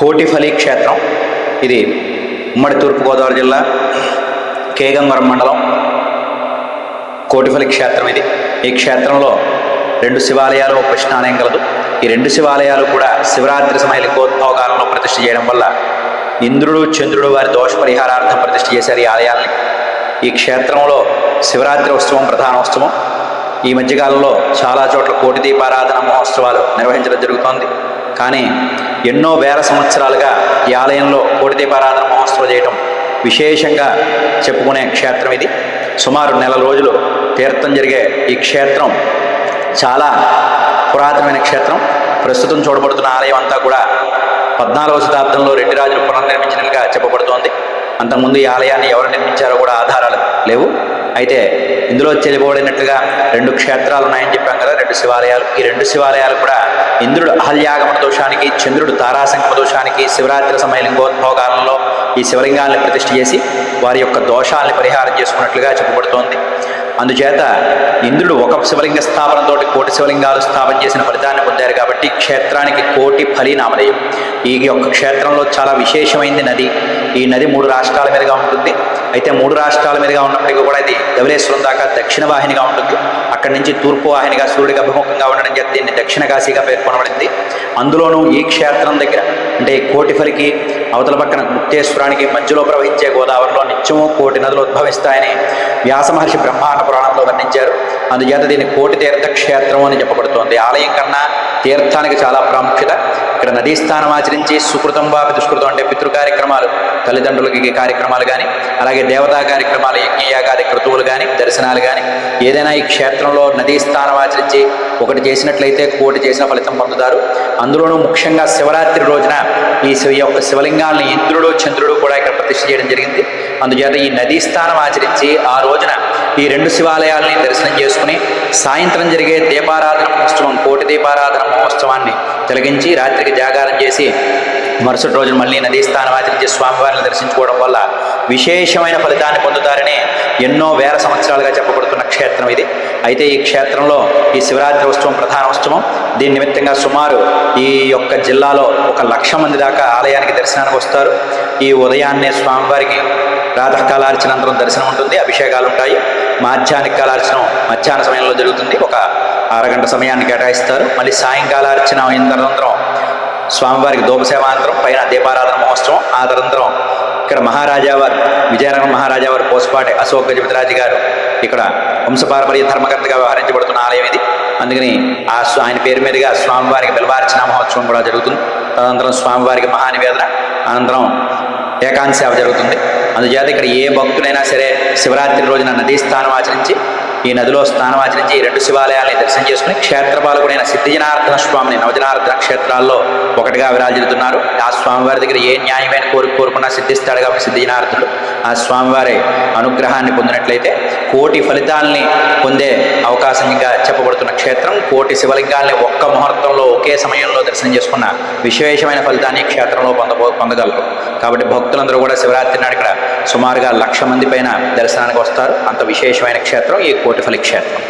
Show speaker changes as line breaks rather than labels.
కోటిఫలి క్షేత్రం ఇది ఉమ్మడి తూర్పుగోదావరి జిల్లా కేగంగరం మండలం. కోటిఫలి క్షేత్రం ఇది. ఈ క్షేత్రంలో రెండు శివాలయాలు ఒక కృష్ణాలయం కలదు. ఈ రెండు శివాలయాలు కూడా శివరాత్రి సమయ లింగోద్భవ కాలంలో ప్రతిష్ఠ చేయడం వల్ల ఇంద్రుడు చంద్రుడు వారి దోష పరిహారార్థం ప్రతిష్ఠ చేశారు ఈ ఆలయాల్ని. ఈ క్షేత్రంలో శివరాత్రి ఉత్సవం ప్రధానోత్సవం ఈ మధ్యకాలంలో చాలా చోట్ల కోటి దీపారాధన మహోత్సవాలు నిర్వహించడం జరుగుతోంది. కానీ ఎన్నో వేల సంవత్సరాలుగా ఈ ఆలయంలో కోటిదీపారాధన మహోత్సవం చేయటం విశేషంగా చెప్పుకునే క్షేత్రం ఇది. సుమారు నెల రోజులు తీర్థం జరిగే ఈ క్షేత్రం చాలా పురాతనమైన క్షేత్రం. ప్రస్తుతం చూడబడుతున్న ఆలయం అంతా కూడా పద్నాలుగవ శతాబ్దంలో రెడ్డి రాజులు పునర్నిర్మించినట్లుగా చెప్పబడుతోంది. అంతకుముందు ఈ ఆలయాన్ని ఎవరు నిర్మించారో కూడా ఆధారాలు లేవు. అయితే ఇందులో చెలిపోడినట్లుగా రెండు క్షేత్రాలు ఉన్నాయని చెప్పాం కదా రెండు శివాలయాలు. ఈ రెండు శివాలయాలు కూడా ఇంద్రుడు అహల్యాగమ దోషానికి చంద్రుడు తారాసంగమ దోషానికి శివరాత్రి సమయ లింగోద్భోగాలలో ఈ శివలింగాల్ని ప్రతిష్ఠ చేసి వారి యొక్క దోషాలను పరిహారం చేసుకున్నట్లుగా చెప్పబడుతోంది. అందుచేత ఇంద్రుడు ఒక శివలింగ స్థాపనతో కోటి శివలింగాలు స్థాపన చేసిన ఫలితాన్ని పొందారు కాబట్టి క్షేత్రానికి కోటి ఫలి నామధేయం ఈ యొక్క క్షేత్రంలో చాలా విశేషమైంది నది. ఈ నది మూడు రాష్ట్రాల మీదుగా ఉంటుంది. అయితే మూడు రాష్ట్రాల మీదుగా ఉన్నప్పటికీ కూడా ఇది ధవలేశ్వరం దాకా దక్షిణ వాహినిగా ఉంటుంది. అక్కడి నుంచి తూర్పు వాహినిగా సూర్యుడికి అభిముఖంగా ఉండడం చేత దీన్ని దక్షిణ కాశీగా పేర్కొనబడింది. అందులోనూ ఈ క్షేత్రం దగ్గర అంటే కోటిఫలికి అవతల పక్కన ముక్తేశ్వరానికి మధ్యలో ప్రవహించే గోదావరిలో నిత్యము కోటి నదులు ఉద్భవిస్తాయని వ్యాస మహర్షి బ్రహ్మాండ పురాణంలో వర్ణించారు. అందుచేత దీన్ని కోటి తీర్థ క్షేత్రం అని చెప్పబడుతోంది. ఆలయం కన్నా తీర్థానికి చాలా ప్రాముఖ్యత. ఇక్కడ నదీ స్థానం ఆచరించి సుకృతం వాపి దుష్కృతం అంటే పితృ కార్యక్రమాలు తల్లిదండ్రులకి కార్యక్రమాలు కానీ అలాగే దేవతా కార్యక్రమాలు యజ్ఞయాగాది క్రతువులు కానీ దర్శనాలు కానీ ఏదైనా ఈ క్షేత్రంలో నదీ స్థానం ఆచరించి ఒకటి చేసినట్లయితే కోటి చేసిన ఫలితం పొందుతారు. అందులోనూ ముఖ్యంగా శివరాత్రి రోజున ఈ శివ యొక్క శివలింగాల్ని ఇంద్రుడు చంద్రుడు కూడా ఇక్కడ ప్రతిష్ఠ చేయడం జరిగింది. అందుచేత ఈ నదీ స్థానం ఆచరించి ఆ రోజున ఈ రెండు శివాలయాల్ని దర్శనం చేసుకుని సాయంత్రం జరిగే దీపారాధన మహోత్సవం కోటి దీపారాధన మహోత్సవాన్ని తొలగించి రాత్రికి జాగారం చేసి మరుసటి రోజున మళ్ళీ నదీ స్థానం ఆచరించి స్వామివారిని దర్శించుకోవడం వల్ల విశేషమైన ఫలితాన్ని పొందుతారని ఎన్నో వేల సంవత్సరాలుగా చెప్పబడుతున్న క్షేత్రం ఇది. అయితే ఈ క్షేత్రంలో ఈ శివరాత్రి ఉత్సవం ప్రధాన ఉత్సవం దీని నిమిత్తంగా సుమారు ఈ యొక్క జిల్లాలో ఒక లక్ష మంది దాకా ఆలయానికి దర్శనానికి వస్తారు. ఈ ఉదయాన్నే స్వామివారికి ప్రాతకాలార్చనంతరం దర్శనం ఉంటుంది అభిషేకాలు ఉంటాయి. మాధ్యాహ్నిక కాలార్చనం మధ్యాహ్న సమయంలో జరుగుతుంది. ఒక అరగంట సమయాన్ని కేటాయిస్తారు. మళ్ళీ సాయంకాలార్చన అయిన తదనంతరం స్వామివారికి దోపసేవాంతరం పైన దీపారాధన మహోత్సవం ఆ తదనంతరం ఇక్కడ మహారాజా వారు విజయనగరం మహారాజా వారు పోసుపాటి అశోక్ గజపతిరాజు గారు ఇక్కడ వంశపారపర్య ధర్మకర్తగా వ్యవహరించబడుతున్న ఆలయం ఇది. అందుకని ఆ ఆయన పేరు మీదుగా స్వామివారికి బిల్వార్చన మహోత్సవం కూడా జరుగుతుంది. తదనంతరం స్వామివారికి మహానివేదన అనంతరం ఏకాంత సేవ జరుగుతుంది. అందుచేత ఇక్కడ ఏ భక్తుడైనా సరే శివరాత్రి రోజున నదీ స్థానం ఆచరించి ఈ నదిలో స్నానం ఆచరించి ఈ రెండు శివాలయాల్ని దర్శనం చేసుకుని క్షేత్రపాలకుడైన సిద్ధిజనార్దన స్వామిని నవజనార్దన క్షేత్రాల్లో ఒకటిగా విరాజిల్లుతున్నారు. ఆ స్వామివారి దగ్గర ఏ న్యాయమైన కోరిక కోరుకున్నా సిద్ధిస్తాడు కాబట్టి సిద్ధిజనార్దనుడు ఆ స్వామివారి అనుగ్రహాన్ని పొందినట్లయితే కోటి ఫలితాల్ని పొందే అవకాశంగా చెప్పబడుతున్న క్షేత్రం. కోటి శివలింగాల్ని ఒక్క ముహూర్తంలో ఒకే సమయంలో దర్శనం చేసుకున్న విశేషమైన ఫలితాన్ని క్షేత్రంలో పొందబో పొందగలరు. కాబట్టి భక్తులందరూ కూడా శివరాత్రి నాడు ఇక్కడ సుమారుగా లక్ష మంది పైన దర్శనానికి వస్తారు. అంత విశేషమైన క్షేత్రం ఈ కోటిఫలి క్షేత్రం.